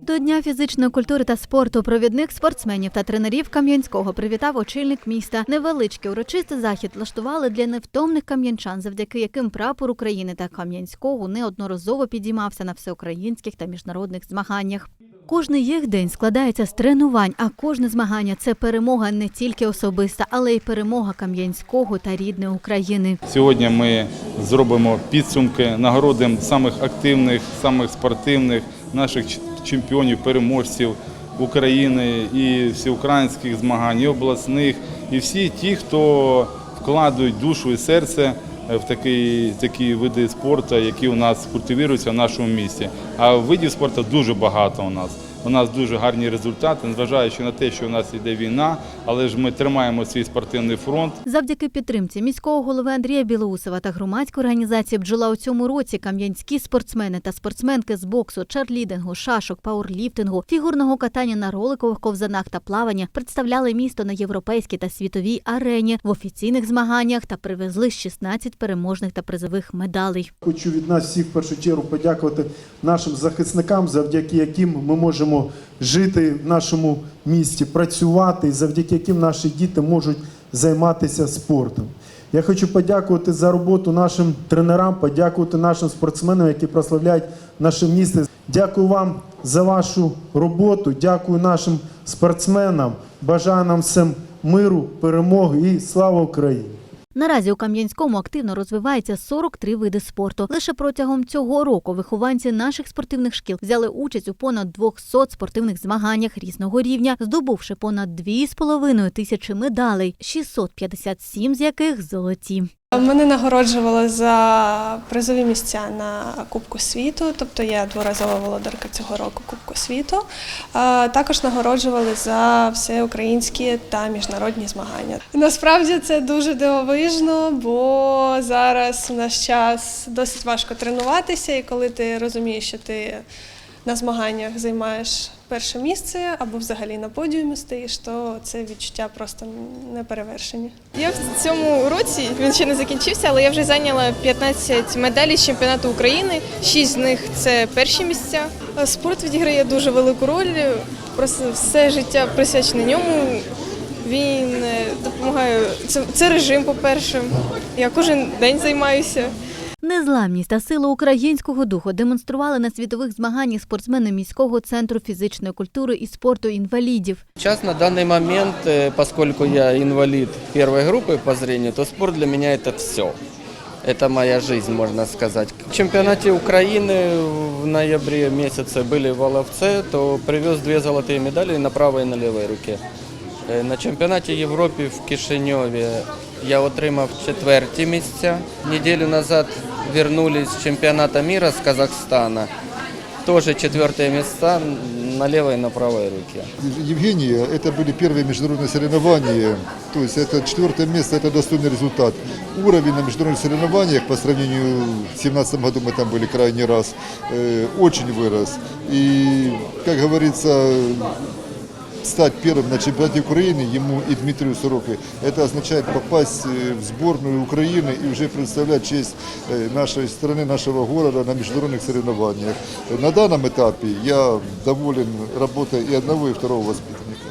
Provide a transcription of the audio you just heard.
До Дня фізичної культури та спорту провідних спортсменів та тренерів Кам'янського привітав очільник міста. Невеличкий урочистий захід влаштували для невтомних кам'янчан, завдяки яким прапор України та Кам'янського неодноразово підіймався на всеукраїнських та міжнародних змаганнях. Кожний їх день складається з тренувань, а кожне змагання це перемога не тільки особиста, але й перемога Кам'янського та рідної України. Сьогодні ми зробимо підсумки, нагородимо самих активних, самих спортивних наших чемпіонів, переможців України і всеукраїнських змагань, і обласних, і всі ті, хто вкладають душу і серце в такі, такі види спорту, які у нас культивуються в нашому місті. А видів спорту дуже багато у нас. У нас дуже гарні результати, незважаючи на те, що у нас йде війна, але ж ми тримаємо свій спортивний фронт. Завдяки підтримці міського голови Андрія Білоусова та громадської організації Бджола у цьому році кам'янські спортсмени та спортсменки з боксу, чарлідингу, шашок, пауерліфтингу, фігурного катання на роликових ковзанах та плавання представляли місто на європейській та світовій арені в офіційних змаганнях та привезли 16 переможних та призових медалей. Хочу від нас всіх в першу чергу подякувати нашим захисникам, завдяки яким ми можемо жити в нашому місті, працювати, завдяки яким наші діти можуть займатися спортом. Я хочу подякувати за роботу нашим тренерам, подякувати нашим спортсменам, які прославляють наше місто. Дякую вам за вашу роботу. Дякую нашим спортсменам. Бажаю нам всім миру, перемоги і слава Україні! Наразі у Кам'янському активно розвивається 43 види спорту. Лише протягом цього року вихованці наших спортивних шкіл взяли участь у понад 200 спортивних змаганнях різного рівня, здобувши понад 2,5 тисячі медалей, 657 з яких золоті. Мене нагороджували за призові місця на Кубку світу, тобто я дворазова володарка цього року Кубку світу. Також нагороджували за всеукраїнські та міжнародні змагання. Насправді це дуже дивовижно, бо зараз в наш час досить важко тренуватися, і коли ти розумієш, що ти на змаганнях займаєш перше місце або взагалі на подіумі стоїш, то це відчуття просто неперевершені. Я в цьому році він ще не закінчився, але я вже зайняла 15 медалей з чемпіонату України. Шість з них це перші місця. Спорт відіграє дуже велику роль. Просто все життя присвячене ньому. Він е, допомагає. Це, це режим, по-перше. Я кожен день займаюся. Незламність та силу українського духу демонстрували на світових змаганнях спортсмени міського центру фізичної культури і спорту інвалідів. Сейчас на данный момент, э, поскольку я инвалид первой группы по зрению, то спорт для меня это все. Это моя жизнь, можно сказать. В чемпионате Украины в ноябре месяце были в Воловце, то привез две золотые медали на правой и на левой руке. Е, На чемпіонаті Європи в Кишиньові я отримав четверті місця. Неділю назад вернулись з чемпіонату мира з Казахстана. Тоже четвертые места на левой и на правой руке. Евгения, это были первые международные соревнования, то есть это четвертое место, это достойный результат. Уровень на международных соревнованиях по сравнению с 2017 году мы там были крайний раз, э, очень вырос. И, как говорится, стать первым на чемпионате Украины ему и Дмитрию Сороке, это означает попасть э, в сборную Украины и уже представлять честь э, нашей страны, нашего города на международных соревнованиях. На данном этапе я доволен работой и одного, и второго воспитанника.